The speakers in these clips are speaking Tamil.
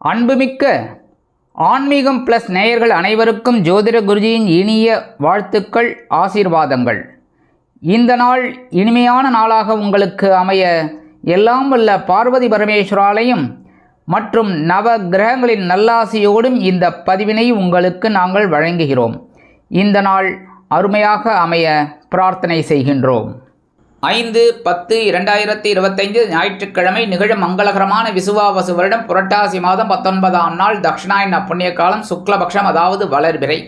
அன்புமிக்க ஆன்மீகம் ப்ளஸ் நேயர்கள் அனைவருக்கும் ஜோதிட குருஜியின் இனிய வாழ்த்துக்கள் ஆசீர்வாதங்கள். இந்த நாள் இனிமையான நாளாக உங்களுக்கு அமைய எல்லாம் வல்ல பார்வதி பரமேஸ்வராலையும் மற்றும் நவ கிரகங்களின் நல்லாசியோடும் இந்த பதிவினை உங்களுக்கு நாங்கள் வழங்குகிறோம். இந்த நாள் அருமையாக அமைய பிரார்த்தனை செய்கின்றோம். ஐந்து பத்து இரண்டாயிரத்தி இருபத்தைந்து ஞாயிற்றுக்கிழமை நிகழும் மங்களகரமான விசுவாவசு வருடம். புரட்டாசி மாதம் பத்தொன்பதாம் நாள் தக்ஷணாயன புண்ணிய காலம் சுக்லபக்ஷம் அதாவது வளர்பிறை.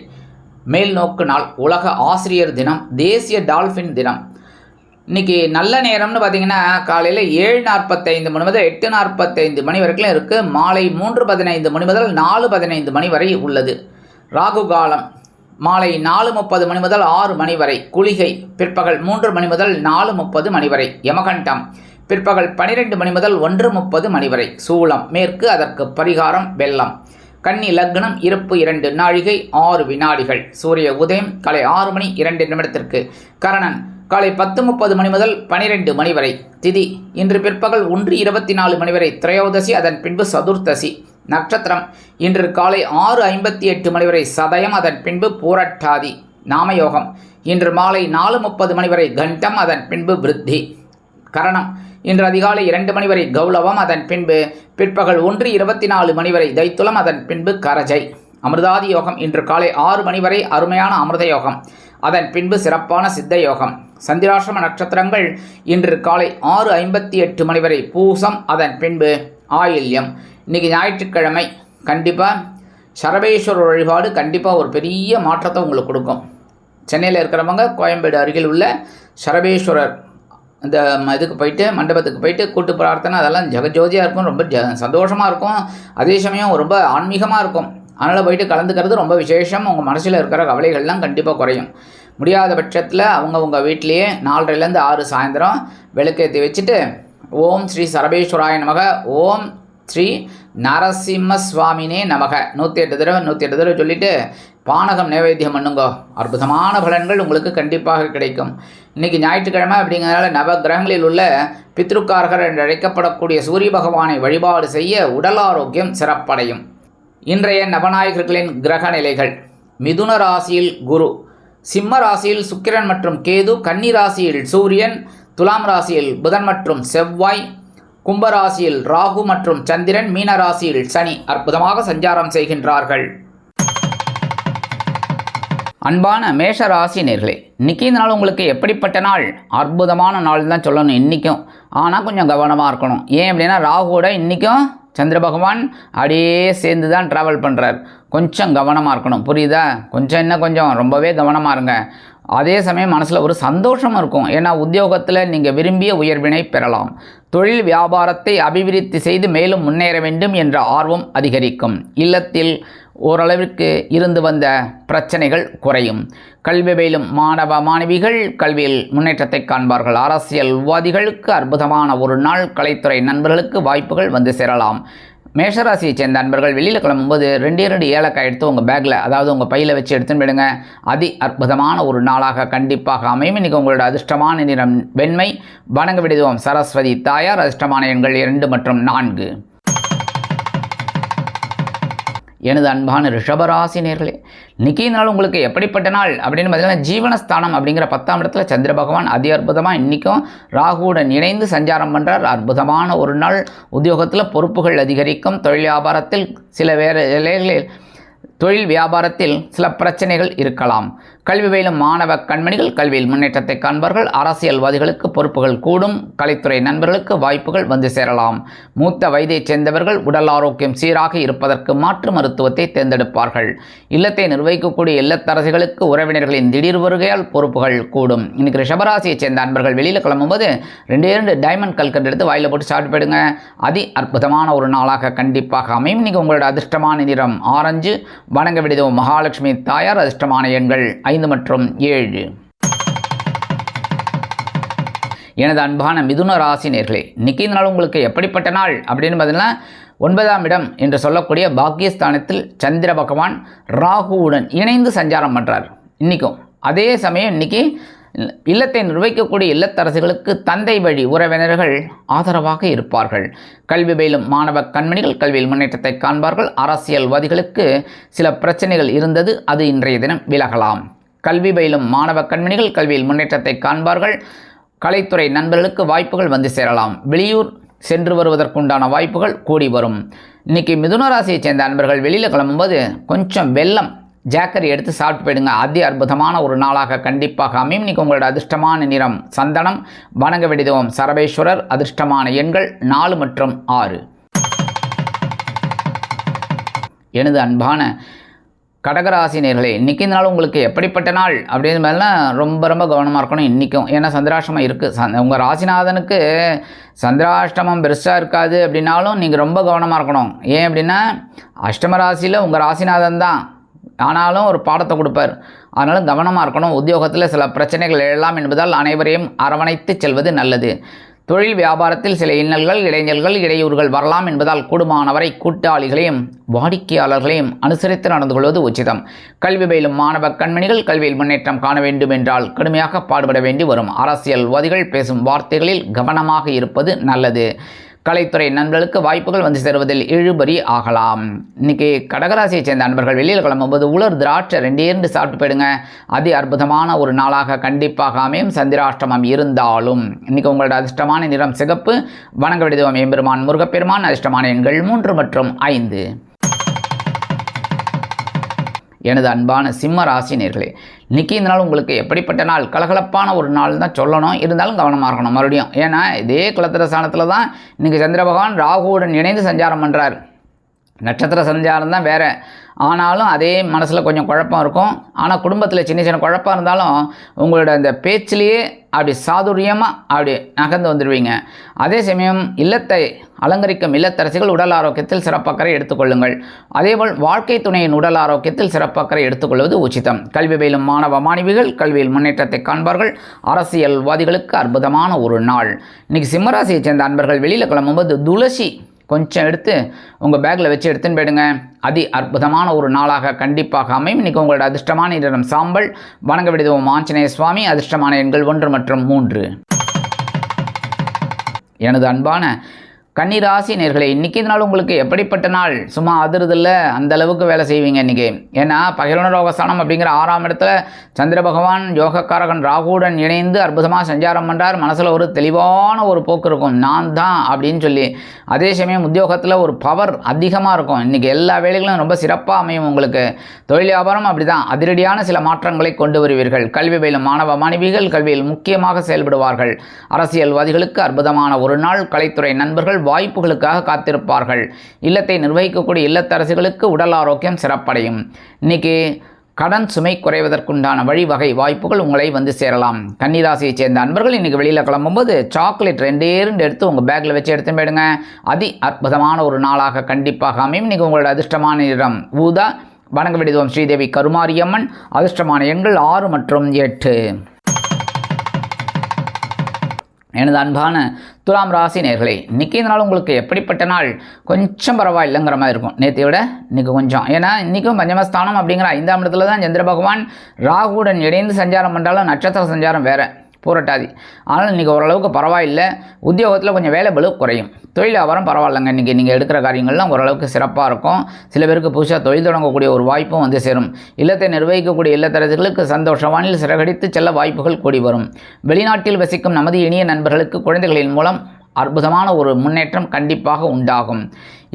மேல் நோக்கு நாள் உலக ஆசிரியர் தினம் தேசிய டால்ஃபின் தினம். இன்னைக்கு நல்ல நேரம்னு பார்த்தீங்கன்னா காலையில் ஏழு நாற்பத்தைந்து மணி முதல் எட்டு நாற்பத்தைந்து மணி வரைக்கும் இருக்குது மாலை மூன்று பதினைந்து மணி முதல் நாலு பதினைந்து மணி வரை உள்ளது. ராகு காலம் மாலை நாலு முப்பது மணி முதல் ஆறு மணி வரை. குளிகை பிற்பகல் மூன்று மணி முதல் நாலு முப்பது மணி வரை. யமகண்டம் பிற்பகல் பனிரெண்டு மணி முதல் ஒன்று முப்பது மணி வரை. சூளம் மேற்கு அதற்கு பரிகாரம் வெள்ளம். கன்னி லக்னம் இருப்பு இரண்டு நாழிகை ஆறு வினாடிகள். சூரிய உதயம் காலை ஆறு மணி இரண்டு நிமிடத்திற்கு. கரணன் காலை பத்து முப்பது மணி முதல் பனிரெண்டு மணி வரை. திதி இன்று பிற்பகல் ஒன்று இருபத்தி நாலு மணி வரை. திரையோதசி அதன் பின்பு சதுர்த்தசி. நட்சத்திரம். இன்று காலை ஆறு ஐம்பத்தி எட்டு மணி வரை சதயம் அதன் பின்பு பூரட்டாதி நாமயோகம். இன்று மாலை நாலு முப்பது மணி வரை கண்டம் அதன் பின்பு விருத்தி கரணம். இன்று அதிகாலை இரண்டு மணி வரை கௌலவம் அதன் பின்பு பிற்பகல் ஒன்று இருபத்தி நாலு மணி வரை தைத்துலம் அதன் பின்பு கரஜை. அமிர்தாதி யோகம் இன்று காலை ஆறு மணி வரை அருமையான அமிர்த யோகம் அதன் பின்பு சிறப்பான சித்த யோகம். சந்திராசிரம நட்சத்திரங்கள் இன்று காலை ஆறு ஐம்பத்தி எட்டு மணி வரை பூசம் அதன் பின்பு ஆயில்யம். இன்றைக்கி ஞாயிற்றுக்கிழமை கண்டிப்பாக சரபேஸ்வரர் வழிபாடு கண்டிப்பாக ஒரு பெரிய மாற்றத்தை உங்களுக்கு கொடுக்கும். சென்னையில் இருக்கிறவங்க கோயம்பேடு அருகில் உள்ள சரபேஸ்வரர் இந்த இதுக்கு போயிட்டு மண்டபத்துக்கு போயிட்டு கூட்டு பிரார்த்தனை அதெல்லாம் ஜெகஜோதியாக இருக்கும் ரொம்ப ஜ சந்தோஷமாக இருக்கும். அதே சமயம் ரொம்ப ஆன்மீகமாக இருக்கும். அதனால் போயிட்டு கலந்துக்கிறது ரொம்ப விசேஷம். உங்கள் மனசில் இருக்கிற கவலைகள்லாம் கண்டிப்பாக குறையும். முடியாத பட்சத்தில் அவங்கவுங்க வீட்டிலேயே நாலரைலேருந்து ஆறு சாயந்தரம் விளக்கேற்றி வச்சுட்டு ஓம் ஸ்ரீ சரபேஸ்வராய நமக ஓம் ஸ்ரீ நரசிம்ம சுவாமினே நமக. நூற்றி எட்டு தடவை நூற்றி எட்டு தடவை சொல்லிவிட்டு பானகம் நைவேத்தியம் பண்ணுங்கோ. அற்புதமான பலன்கள் உங்களுக்கு கண்டிப்பாக கிடைக்கும். இன்றைக்கி ஞாயிற்றுக்கிழமை அப்படிங்கிறதுனால நவ கிரகங்களில் உள்ள பித்ருக்காரகர் என்று அழைக்கப்படக்கூடிய சூரிய பகவானை வழிபாடு செய்ய உடல் ஆரோக்கியம் சிறப்படையும். இன்றைய நவநாயகர்களின் கிரக நிலைகள். மிதுன ராசியில் குரு. சிம்ம ராசியில் சுக்கிரன் மற்றும் கேது. கன்னி ராசியில் சூரியன். துலாம் ராசியில் புதன் மற்றும் செவ்வாய். கும்பராசியில் ராகு மற்றும் சந்திரன் மீனராசியில் சனி அற்புதமாக சஞ்சாரம் செய்கின்றார்கள். அன்பான மேஷ ராசி நேர்களே இன்னைக்கு இந்த நாள் உங்களுக்கு எப்படிப்பட்ட நாள்? அற்புதமான நாள் தான் சொல்லணும் இன்றைக்கும் ஆனால் கொஞ்சம் கவனமாக இருக்கணும். ஏன் அப்படின்னா ராகுவோட இன்றைக்கும் சந்திர பகவான் அப்படியே சேர்ந்து தான் ட்ராவல் பண்ணுறார் கொஞ்சம் கவனமாக இருக்கணும். புரியுதா? கொஞ்சம் என்ன கொஞ்சம்? ரொம்பவே கவனமாக இருங்க. அதே சமயம் மனசில் ஒரு சந்தோஷம் இருக்கும். ஏன்னா உத்தியோகத்தில் நீங்கள் விரும்பிய உயர்வினை பெறலாம். தொழில் வியாபாரத்தை அபிவிருத்தி செய்து மேலும் முன்னேற வேண்டும் என்ற ஆர்வம் அதிகரிக்கும். இல்லத்தில் ஓரளவிற்கு இருந்து வந்த பிரச்சனைகள் குறையும். கல்வி பயிலும் மாணவ மாணவிகள் கல்வியில் முன்னேற்றத்தை காண்பார்கள். அரசியல்வாதிகளுக்கு அற்புதமான ஒரு நாள். கலைத்துறை நண்பர்களுக்கு வாய்ப்புகள் வந்து சேரலாம். மேஷராசியை சேர்ந்த நண்பர்கள் வெளியில் கிளம்பும்போது ரெண்டே ரெண்டு ஏலக்காய் எடுத்து உங்கள் பேக்கில் அதாவது உங்கள் பையில் வச்சு எடுத்துன்னு போயிடுங்க. அதி அற்புதமான ஒரு நாளாக கண்டிப்பாக அமையும். இன்றைக்கி உங்களோட அதிர்ஷ்டமான நிறம் வெண்மை. வணங்க விடுவோம் சரஸ்வதி தாயார். அதிர்ஷ்டமான எண்கள் இரண்டு மற்றும் நான்கு. எனது அன்பான ரிஷபராசி நேர்களே நாள் உங்களுக்கு எப்படிப்பட்ட நாள்? அப்படின்னு பார்த்தீங்கன்னா ஜீவனஸ்தானம் அப்படிங்கிற பத்தாம் இடத்துல சந்திர பகவான் அதி அற்புதமாக இன்றைக்கும் ராகுவுடன் இணைந்து சஞ்சாரம் பண்ணுறார் அற்புதமான ஒரு நாள். உத்தியோகத்தில் பொறுப்புகள் அதிகரிக்கும். தொழில் வியாபாரத்தில் சில வேறு தொழில் வியாபாரத்தில் சில பிரச்சனைகள் இருக்கலாம். கல்வி பயிலும் மாணவ கண்மணிகள் கல்வியில் முன்னேற்றத்தை காண்பார்கள் அரசியல்வாதிகளுக்கு பொறுப்புகள் கூடும் கலைத்துறை நண்பர்களுக்கு வாய்ப்புகள் வந்து சேரலாம். மூத்த வயதைச் சேர்ந்தவர்கள் உடல் ஆரோக்கியம் சீராக இருப்பதற்கு மாற்று மருத்துவத்தை தேர்ந்தெடுப்பார்கள். இல்லத்தை நிர்வகிக்கக்கூடிய இல்லத்தரசிகளுக்கு உறவினர்களின் திடீர் வருகையால் பொறுப்புகள் கூடும். இன்னைக்கு ரிஷபராசியைச் சேர்ந்த அன்பர்கள் வெளியில் கிளம்பும்போது ரெண்டே ரெண்டு டைமண்ட் கல்கண்டு எடுத்து வாயில் போட்டு சாப்பிட்டு போயிடுங்க. அதி அற்புதமான ஒரு நாளாக கண்டிப்பாக அமையும். இன்னைக்கு உங்களோட அதிர்ஷ்டமான நிறம் ஆரஞ்சு. வணங்க விடுதோ மகாலட்சுமி தாயார் அதிர்ஷ்டமான எண்கள் ஐந்து மற்றும் ஏழு. எனது அன்பான மிதுன ராசி நேர்களே இன்னைக்கு இந்த நாள் உங்களுக்கு எப்படிப்பட்ட நாள் அப்படின்னு பார்த்தீங்கன்னா ஒன்பதாம் இடம் என்று சொல்லக்கூடிய பாக்கியஸ்தானத்தில் சந்திர பகவான் ராகுவுடன் இணைந்து சஞ்சாரம் பண்ணுறார் இன்றைக்கும் அதே சமயம் இன்னைக்கு இல்லத்தை நிர்வகிக்கக்கூடிய இல்லத்தரசுகளுக்கு தந்தை வழி உறவினர்கள் ஆதரவாக இருப்பார்கள். கல்வி பயிலும் மாணவ கண்மணிகள் கல்வியில் முன்னேற்றத்தை காண்பார்கள். அரசியல்வாதிகளுக்கு சில பிரச்சனைகள் இருந்தது அது இன்றைய தினம் விலகலாம். கல்வி பயிலும் மாணவ கண்மணிகள் கல்வியில் முன்னேற்றத்தை காண்பார்கள். கலைத்துறை நண்பர்களுக்கு வாய்ப்புகள் வந்து சேரலாம். வெளியூர் சென்று வருவதற்குண்டான வாய்ப்புகள் கூடி வரும். இன்னைக்கு மிதுன ராசியைச் சேர்ந்த அன்பர்கள் வெளியில் கிளம்பும்போது கொஞ்சம் வெள்ளம் ஜாக்கரி எடுத்து சாப்பிட்டு போயிடுங்க. அதி அற்புதமான ஒரு நாளாக கண்டிப்பாக அமையும். இன்றைக்கி உங்களோட அதிர்ஷ்டமான நிறம் சந்தனம் வணங்க விடுதோம் சரபேஸ்வரர் அதிர்ஷ்டமான எண்கள் நாலு மற்றும் ஆறு. எனது அன்பான கடகராசினியர்களே இன்றைக்கி இந்த நாள் உங்களுக்கு எப்படிப்பட்ட நாள்? அப்படின்னு மாதிரிலாம் ரொம்ப ரொம்ப கவனமாக இருக்கணும் இன்றைக்கும் ஏன்னா சந்திராஷ்டமம் இருக்குது சந் உங்கள் ராசிநாதனுக்கு சந்திராஷ்டமம் பெருசாக இருக்காது அப்படின்னாலும் நீங்கள் ரொம்ப கவனமாக இருக்கணும். ஏன் அப்படின்னா அஷ்டம ராசியில் உங்கள் ராசிநாதன் தான். ஆனாலும் ஒரு பாடத்தை கொடுப்பார். அதனால கவனமாக இருக்கணும். உத்தியோகத்தில் சில பிரச்சனைகள் எழலாம் என்பதால் அனைவரையும் அரவணைத்து செல்வது நல்லது. தொழில் வியாபாரத்தில் சில இன்னல்கள் இடைஞ்சல்கள் இடையூறுகள் வரலாம் என்பதால் கூடுமானவரை கூட்டாளிகளையும் வாடிக்கையாளர்களையும் அனுசரித்து நடந்து கொள்வது உச்சிதம். கல்வி பயிலும் மாணவ கண்மணிகள் கல்வியில் முன்னேற்றம் காண வேண்டும் என்றால் கடுமையாக பாடுபட வேண்டி வரும். அரசியல்வாதிகள் பேசும் வார்த்தைகளில் கவனமாக இருப்பது நல்லது. கலைத்துறை நண்பர்களுக்கு வாய்ப்புகள் வந்து சேருவதில் இழுபறி ஆகலாம். இன்னைக்கு கடகராசியை சேர்ந்த நண்பர்கள் வெளியில் கிளம்பும்போது உலர் திராட்சை ரெண்டே ரெண்டு சாப்பிட்டு போயிடுங்க. அதி அற்புதமான ஒரு நாளாக கண்டிப்பாக அமையும். சந்திராஷ்டமம் இருந்தாலும். இன்னைக்கு உங்களோட அதிர்ஷ்டமான நிறம் சிகப்பு. வணங்க விடுதவம் எம்பெருமான் முருகப்பெருமான் அதிர்ஷ்டமான எண்கள் மூன்று மற்றும் ஐந்து. எனது அன்பான சிம்ம ராசினியர்களே இன்னைக்கு இந்த நாள் உங்களுக்கு எப்படிப்பட்ட நாள்? கலகலப்பான ஒரு நாள் தான் சொல்லணும். இருந்தாலும் கவனமாக இருக்கணும் மறுபடியும். ஏன்னா இதே குலத்திர ஸ்தானத்தில் தான் இன்றைக்கி சந்திர பகவான் ராகுவுடன் இணைந்து சஞ்சாரம் பண்ணுறார் நட்சத்திர சஞ்சாரம் தான் வேறு. ஆனாலும் அதே மனசில் கொஞ்சம் குழப்பம் இருக்கும். ஆனால் குடும்பத்தில் சின்ன சின்ன குழப்பம் இருந்தாலும் உங்களோட அந்த பேச்சிலேயே அப்படி சாதுரியமாக அப்படி நகர்ந்து வந்துடுவீங்க அதே சமயம் இல்லத்தை அலங்கரிக்கும் இல்லத்தரசிகள் உடல் ஆரோக்கியத்தில் சிறப்பக்கறை எடுத்துக்கொள்ளுங்கள். அதேபோல் வாழ்க்கை துணையின் உடல் ஆரோக்கியத்தில் சிறப்பக்கறை எடுத்துக்கொள்வது உச்சிதம். கல்வி பயிலும் மாணவ மாணவிகள் கல்வியில் முன்னேற்றத்தை காண்பார்கள். அரசியல்வாதிகளுக்கு அற்புதமான ஒரு நாள். இன்றைக்கி சிம்மராசியை சேர்ந்த அன்பர்கள் வெளியில் கிளம்பும்போது துளசி கொஞ்சம் எடுத்து உங்கள் பேக்கில் வச்சு எடுத்துன்னு போயிடுங்க. அதி அற்புதமான ஒரு நாளாக கண்டிப்பாக அமையும். இன்றைக்கி உங்களோட அதிர்ஷ்டமான இடம் சாம்பல். வணங்க விடுதோம் ஆஞ்சநேய சுவாமி. அதிர்ஷ்டமான எண்கள் ஒன்று மற்றும் மூன்று. எனது அன்பான கன்னிராசி நேர்களே இன்றைக்கி நாள் உங்களுக்கு எப்படிப்பட்ட நாள்? சும்மா அதிர்தில்ல அந்த அளவுக்கு வேலை செய்வீங்க இன்றைக்கி ஏன்னா பகிரன ரோகஸ்தானம் அப்படிங்கிற ஆறாம் இடத்துல சந்திர பகவான் யோகக்காரகன் ராகுடன் இணைந்து அற்புதமாக சஞ்சாரம் பண்ணுறார் மனசில் ஒரு தெளிவான ஒரு போக்கு இருக்கும். நான் தான் அப்படின்னு சொல்லி. அதே சமயம் உத்தியோகத்தில் ஒரு பவர் அதிகமாக இருக்கும். இன்றைக்கி எல்லா வேலைகளும் ரொம்ப சிறப்பாக அமையும் உங்களுக்கு. தொழில் வியாபாரம் அப்படி தான் அதிரடியான சில மாற்றங்களை கொண்டு வருவீர்கள். கல்வி பயிலும் மாணவ மாணவிகள் கல்வியில் முக்கியமாக செயல்படுவார்கள். அரசியல்வாதிகளுக்கு அற்புதமான ஒரு நாள். கலைத்துறை நண்பர்கள் வாய்ப்புகளுக்காக காத்திருப்பார்கள். இல்லத்தை நிர்வகிக்கக்கூடிய இல்லத்தரசுகளுக்கு உடல் ஆரோக்கியம் சிறப்படையும். இன்னைக்கு கடன் சுமை குறைவதற்குண்டான வழிவகை வாய்ப்புகள் உங்களை வந்து சேரலாம். கன்னிராசியைச் சேர்ந்த அன்பர்கள் இன்றைக்கி வெளியில் கிளம்பும்போது சாக்லேட் ரெண்டே ரெண்டு எடுத்து உங்கள் பேக்கில் வச்சு எடுத்து போயிடுங்க. அதி அற்புதமான ஒரு நாளாக கண்டிப்பாக அமையும். இன்றைக்கி உங்களோட அதிர்ஷ்டமான நிறம் ஊதா. வணங்க விடுதோம் ஸ்ரீதேவி கருமாரியம்மன். அதிர்ஷ்டமான எண்கள் ஆறு மற்றும் எட்டு. எனது அன்பான துலாம் ராசி நேர்களே இன்றைக்கி இந்த நாள் உங்களுக்கு எப்படிப்பட்ட நாள்? கொஞ்சம் பரவாயில்லைங்கிற மாதிரி இருக்கும். நேற்றை விட இன்றைக்கி கொஞ்சம். ஏன்னா இன்றைக்கும் பஞ்சமஸ்தானம் அப்படிங்கிற ஐந்தாம் இடத்துல தான் சந்திர பகவான் ராகுவுடன் இணைந்து சஞ்சாரம் பண்ணாலும் நட்சத்திர சஞ்சாரம் வேறு. பூரட்டாதி. ஆனால் இன்றைக்கி ஓரளவுக்கு பரவாயில்லை. உத்தியோகத்தில் கொஞ்சம் வேலை பலு குறையும். தொழில் வியாபாரம் பரவாயில்லைங்க. இன்றைக்கி நீங்கள் எடுக்கிற காரியங்கள்லாம் ஓரளவுக்கு சிறப்பாக இருக்கும். சில பேருக்கு புதுசாக தொழில் தொடங்கக்கூடிய ஒரு வாய்ப்பும் வந்து சேரும். இல்லத்தை நிர்வகிக்கக்கூடிய இல்லத்தரசிகளுக்கு சந்தோஷவானில் சிறகடித்து செல்ல வாய்ப்புகள் கூடி வரும். வெளிநாட்டில் வசிக்கும் நமது இனிய நண்பர்களுக்கு குழந்தைகளின் மூலம் அற்புதமான ஒரு முன்னேற்றம் கண்டிப்பாக உண்டாகும்.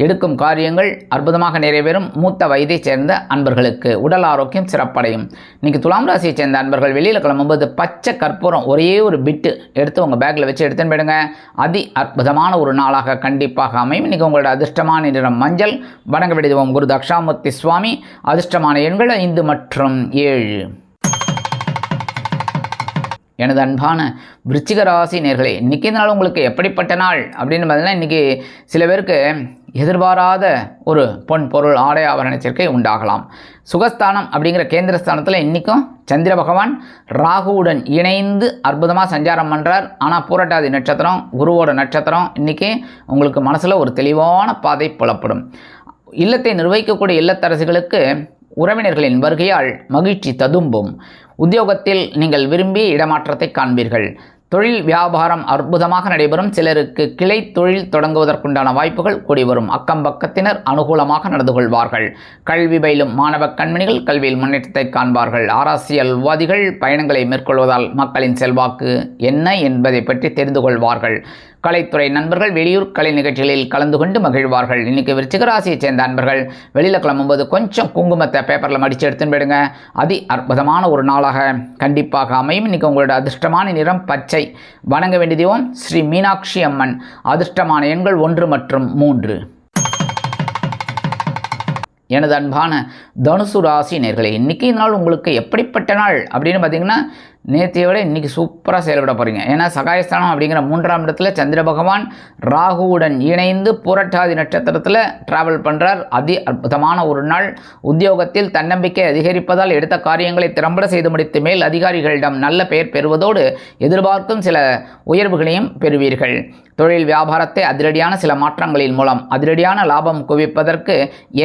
எடுக்கும் காரியங்கள் அற்புதமாக நிறைவேறும். மூத்த வயதைச் சேர்ந்த அன்பர்களுக்கு உடல் ஆரோக்கியம் சிறப்படையும். இன்னைக்கு துலாம் ராசியைச் சேர்ந்த அன்பர்கள் வெளியில் கிளம்பும்போது பச்சை கற்பூரம் ஒரே ஒரு பிட்டு எடுத்து உங்கள் பேக்கில் வச்சு எடுத்துன்னு போயிடுங்க. அதி அற்புதமான ஒரு நாளாக கண்டிப்பாக அமையும். இன்றைக்கி உங்களோட அதிர்ஷ்டமான நிறம் மஞ்சள். வணங்க விடுவோம் குரு தக்ஷாமூர்த்தி சுவாமி. அதிர்ஷ்டமான எண்கள் ஐந்து மற்றும் ஏழு. எனது அன்பான விருச்சிக ராசி நேர்களே இன்றைக்கி இந்த நாள் உங்களுக்கு எப்படிப்பட்ட நாள்? அப்படின்னு பார்த்தீங்கன்னா இன்றைக்கி சில பேருக்கு எதிர்பாராத ஒரு பொன் பொருள் ஆடை ஆபரண சேர்க்கை உண்டாகலாம். சுகஸ்தானம் அப்படிங்கிற கேந்திரஸ்தானத்தில் இன்றைக்கும் சந்திர பகவான் ராகுவுடன் இணைந்து அற்புதமாக சஞ்சாரம் பண்ணுறார் ஆனால் பூரட்டாதி நட்சத்திரம் குருவோட நட்சத்திரம் இன்றைக்கி உங்களுக்கு மனசில் ஒரு தெளிவான பாதை புலப்படும். இல்லத்தை நிர்வகிக்கக்கூடிய இல்லத்தரசிகளுக்கு உறவினர்களின் வருகையால் மகிழ்ச்சி ததும்பும். உத்தியோகத்தில் நீங்கள் விரும்பிய இடமாற்றத்தை காண்பீர்கள். தொழில் வியாபாரம் அற்புதமாக நடைபெறும். சிலருக்கு கிளை தொழில் தொடங்குவதற்குண்டான வாய்ப்புகள் கூடி வரும் அக்கம் பக்கத்தினர் அனுகூலமாக நடந்து கொள்வார்கள். கல்வி பயிலும் மாணவ கண்மணிகள் கல்வியில் முன்னேற்றத்தை காண்பார்கள். அரசியல்வாதிகள் பயணங்களை மேற்கொள்வதால் மக்களின் செல்வாக்கு என்ன என்பதை பற்றி தெரிந்து கொள்வார்கள். கலைத்துறை நண்பர்கள் வெளியூர் கலை நிகழ்ச்சிகளில் கலந்து கொண்டு மகிழ்வார்கள். இன்னைக்கு விருச்சிகராசியை சேர்ந்த நண்பர்கள் வெளியில் கிளம்பும்போது கொஞ்சம் குங்குமத்தை பேப்பரில் மடித்து எடுத்துன்னு போயிடுங்க. அதி அற்புதமான ஒரு நாளாக கண்டிப்பாக அமையும். இன்னைக்கு உங்களோட அதிர்ஷ்டமான நிறம் பச்சை. வணங்க வேண்டிய தெய்வம் ஸ்ரீ மீனாட்சி அம்மன். அதிர்ஷ்டமான எண்கள் ஒன்று மற்றும் மூன்று. எனது அன்பான தனுசு ராசி நேர்களை இன்றைக்கி நாள் உங்களுக்கு எப்படிப்பட்ட நாள் அப்படின்னு பார்த்தீங்கன்னா நேற்றைய விட இன்றைக்கி சூப்பராக செயல்பட போகிறீங்க ஏன்னா சகாயஸ்தானம் அப்படிங்கிற மூன்றாம் இடத்துல சந்திர பகவான் ராகுவுடன் இணைந்து புரட்டாதி நட்சத்திரத்தில் ட்ராவல் பண்ணுறார் அதி அற்புதமான ஒரு நாள். உத்தியோகத்தில் தன்னம்பிக்கை அதிகரிப்பதால் எடுத்த காரியங்களை திறம்பட செய்து முடித்து மேல் அதிகாரிகளிடம் நல்ல பெயர் பெறுவதோடு எதிர்பார்க்கும் சில உயர்வுகளையும் பெறுவீர்கள். தொழில் வியாபாரத்தை அதிரடியான சில மாற்றங்களின் மூலம் அதிரடியான லாபம் குவிப்பதற்கு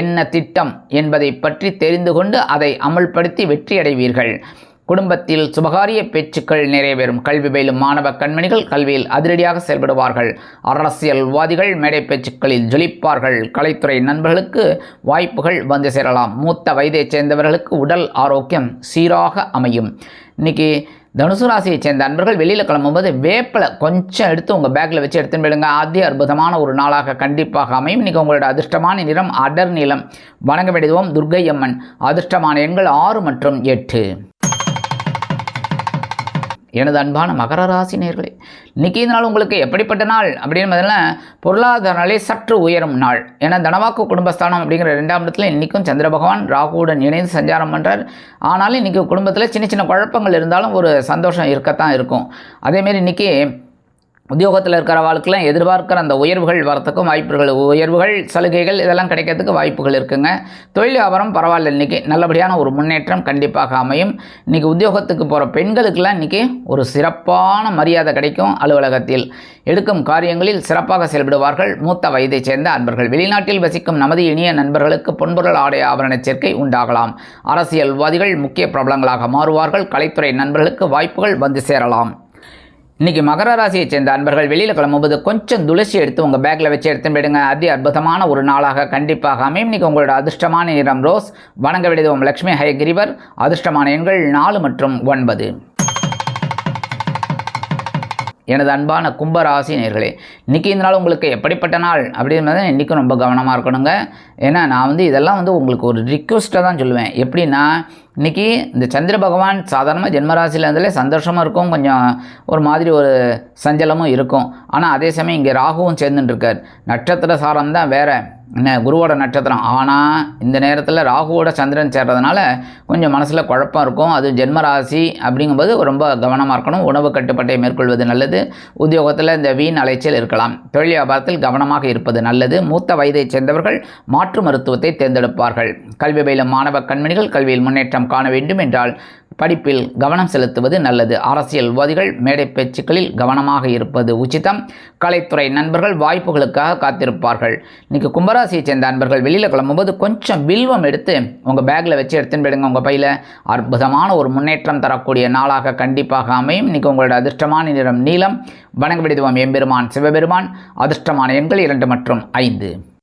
என்ன திட்டம் என்பதை பற்றி தெரிந்து கொண்டு அதை அமல்படுத்தி வெற்றியடைவீர்கள். குடும்பத்தில் சுபகாரிய பேச்சுக்கள் நிறைவேறும். கல்வி பயிலும் மாணவ கண்மணிகள் கல்வியில் அதிரடியாக செயல்படுவார்கள். அரசியல்வாதிகள் மேடை பேச்சுக்களில் ஜொலிப்பார்கள். கலைத்துறை நண்பர்களுக்கு வாய்ப்புகள் வந்து சேரலாம். மூத்த வயதைச் சேர்ந்தவர்களுக்கு உடல் ஆரோக்கியம் சீராக அமையும். இன்னைக்கு தனுசு ராசியைச் சேர்ந்த அன்பர்கள் வெளியில் கிளம்பும்போது வேப்பலை கொஞ்சம் எடுத்து உங்கள் பேக்கில் வச்சு எடுத்துன்னு போயிடுங்க. அதி அற்புதமான ஒரு நாளாக கண்டிப்பாக அமையும். இன்றைக்கி உங்களோட அதிர்ஷ்டமான நிறம் அடர் நிலம். வணங்க வேண்டியதுவோம் துர்க்கை அம்மன். அதிர்ஷ்டமான எண்கள் ஆறு மற்றும் எட்டு. எனது அன்பான மகர ராசி நேர்களே இன்றைக்கி இந்த நாள் உங்களுக்கு எப்படிப்பட்ட நாள்? அப்படின்னு பார்த்தீங்கன்னா பொருளாதார நாளே சற்று உயரும் நாள். ஏன்னா தனவாக்கு குடும்பஸ்தானம் அப்படிங்கிற ரெண்டாம் இடத்துல இன்றைக்கும் சந்திர பகவான் ராகுவுடன் இணைந்து சஞ்சாரம் பண்ணுறார் ஆனாலும் இன்றைக்கி குடும்பத்தில் சின்ன சின்ன குழப்பங்கள் இருந்தாலும் ஒரு சந்தோஷம் இருக்கத்தான் இருக்கும். அதேமாரி இன்றைக்கி உத்தியோகத்தில் இருக்கிறவாளுக்கெல்லாம் எதிர்பார்க்கிற அந்த உயர்வுகள் வரத்துக்கும் வாய்ப்புகள் உயர்வுகள் சலுகைகள் இதெல்லாம் கிடைக்கிறதுக்கு வாய்ப்புகள் இருக்குங்க. தொழில் வியாபாரம் பரவாயில்ல இன்றைக்கி நல்லபடியான ஒரு முன்னேற்றம் கண்டிப்பாக அமையும். இன்றைக்கி உத்தியோகத்துக்கு போகிற பெண்களுக்கெல்லாம் இன்றைக்கி ஒரு சிறப்பான மரியாதை கிடைக்கும் அலுவலகத்தில். எடுக்கும் காரியங்களில் சிறப்பாக செயல்படுவார்கள். மூத்த வயதைச் சேர்ந்த அன்பர்கள். வெளிநாட்டில் வசிக்கும் நமது இனிய நண்பர்களுக்கு பொன்பொருள் ஆடை ஆபரண சேர்க்கை உண்டாகலாம். அரசியல்வாதிகள் முக்கிய பிரபலங்களாக மாறுவார்கள். கலைத்துறை நண்பர்களுக்கு வாய்ப்புகள் வந்து சேரலாம். இன்றைக்கி மகர ராசியை சேர்ந்த அன்பர்கள் வெளியில் கிளம்பும்போது கொஞ்சம் துளசி எடுத்து உங்கள் பேக்கில் வச்சு எடுத்து போயிடுங்க. அதி அற்புதமான ஒரு நாளாக கண்டிப்பாக அமையும். இன்றைக்கி உங்களோட அதிர்ஷ்டமான நிறம் ரோஸ் வணங்க வேண்டியது உங்கள் லக்ஷ்மி ஹயகிரிவர் அதிர்ஷ்டமான எண்கள் நாலு மற்றும் ஒன்பது. எனது அன்பான கும்பராசி நேர்களே இன்றைக்கி இந்த நாள் உங்களுக்கு எப்படிப்பட்ட நாள் அப்படின்றது இன்றைக்கும் ரொம்ப கவனமாக இருக்கணுங்க. ஏன்னா நான் வந்து இதெல்லாம் வந்து உங்களுக்கு ஒரு ரிக்வெஸ்ட்டாக தான் சொல்லுவேன். எப்படின்னா இன்றைக்கி இந்த சந்திர பகவான் சாதாரணமாக ஜென்மராசியில் இருந்தாலே சந்தோஷமாக இருக்கும் கொஞ்சம் ஒரு மாதிரி ஒரு சஞ்சலமும் இருக்கும். ஆனால் அதே சமயம் இங்கே ராகுவும் சேர்ந்துட்டுருக்கார். நட்சத்திர சாரம் தான் வேறு. என்ன குருவோட நட்சத்திரம். ஆனால் இந்த நேரத்தில் ராகுவோட சந்திரன் சேர்றதுனால கொஞ்சம் மனசில் குழப்பம் இருக்கும். அது ஜென்மராசி அப்படிங்கும்போது ரொம்ப கவனமாக இருக்கணும். உணவு கட்டுப்பாட்டை மேற்கொள்வது நல்லது. உத்தியோகத்தில் இந்த வீண் அலைச்சல் இருக்கலாம். தொழில் வியாபாரத்தில் கவனமாக இருப்பது நல்லது. மூத்த வயதைச் சேர்ந்தவர்கள் மாற்று மருத்துவத்தை தேர்ந்தெடுப்பார்கள். கல்வி பயிலும் மாணவ கண்மணிகள் கல்வியில் முன்னேற்றம் காண வேண்டும் என்றால் படிப்பில் கவனம் செலுத்துவது நல்லது. அரசியல்வாதிகள் மேடை பேச்சுக்களில் கவனமாக இருப்பது உச்சிதம். கலைத்துறை நண்பர்கள் வாய்ப்புகளுக்காக காத்திருப்பார்கள். இன்னைக்கு கும்பராசியை சேர்ந்த நண்பர்கள் வெளியில் கிளம்பும்போது கொஞ்சம் வில்வம் எடுத்து உங்கள் பேக்கில் வச்சு எடுத்துன்னு போயிடுங்க உங்கள் பையில். அற்புதமான ஒரு முன்னேற்றம் தரக்கூடிய நாளாக கண்டிப்பாக அமையும். இன்னைக்கு உங்களோட அதிர்ஷ்டமான நிறம் நீளம் வணங்க விடுதுவம் எம்பெருமான் சிவபெருமான். அதிர்ஷ்டமான எண்கள் இரண்டு மற்றும் ஐந்து.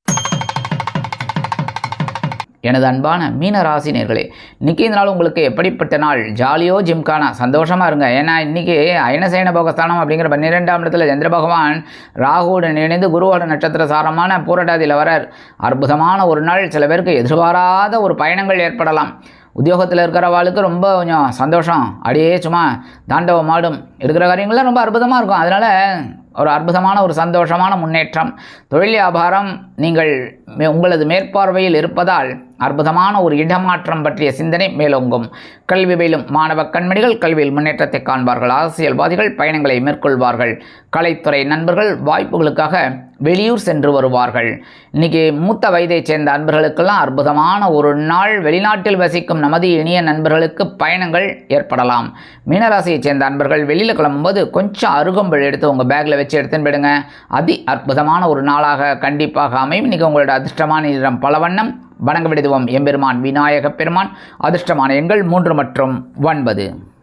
எனது அன்பான மீன ராசி நேர்களே இன்றைக்கி இந்த நாள் உங்களுக்கு எப்படிப்பட்ட நாள்? ஜாலியோ ஜிம்கானா? சந்தோஷமாக இருங்க. ஏன்னா இன்றைக்கி அயனசேன போகஸ்தானம் அப்படிங்கிற பன்னிரெண்டாம் இடத்துல சந்திர பகவான் ராகுவுடன் இணைந்து குருவோட நட்சத்திர சாரமான பூரட்டாதியில் வரார். அற்புதமான ஒரு நாள். சில பேருக்கு எதிர்பாராத ஒரு பயணங்கள் ஏற்படலாம். உத்தியோகத்தில் இருக்கிறவாளுக்கு ரொம்ப கொஞ்சம் சந்தோஷம். அப்படியே சும்மா தாண்டவம் ஆடும். இருக்கிற காரியங்கள்லாம் ரொம்ப அற்புதமாக இருக்கும். அதனால் ஒரு அற்புதமான ஒரு சந்தோஷமான முன்னேற்றம். தொழில் வியாபாரம் நீங்கள் மே- உங்களது மேற்பார்வையில் இருப்பதால் அற்புதமான ஒரு இடமாற்றம் பற்றிய சிந்தனை மேலோங்கும். கல்வி பயிலும் மாணவ கண்மணிகள் கல்வியில் முன்னேற்றத்தை காண்பார்கள். அரசியல்வாதிகள் பயணங்களை மேற்கொள்வார்கள். கலைத்துறை நண்பர்கள் வாய்ப்புகளுக்காக வெளியூர் சென்று வருவார்கள். இன்னைக்கு மூத்த வயதைச் சேர்ந்த அன்பர்களுக்கெல்லாம் அற்புதமான ஒரு நாள். வெளிநாட்டில் வசிக்கும் நமது இனிய நண்பர்களுக்கு பயணங்கள் ஏற்படலாம். மீனராசியைச் சேர்ந்த அன்பர்கள் வெளியில் கிளம்பும்போது கொஞ்சம் அருகம்புல் எடுத்து உங்கள் பேக்கில் வச்சு எடுத்துன்னு போயிடுங்க. அதி அற்புதமான ஒரு நாளாக கண்டிப்பாக அமையும் இன்றைக்கி உங்களோட அதிர்ஷ்டமான நிறம் பலவண்ணம். வணங்க விடுதுவோம் எம்பெருமான் விநாயகப் பெருமான். அதிர்ஷ்டமான எண்கள் மூன்று மற்றும் ஒன்பது.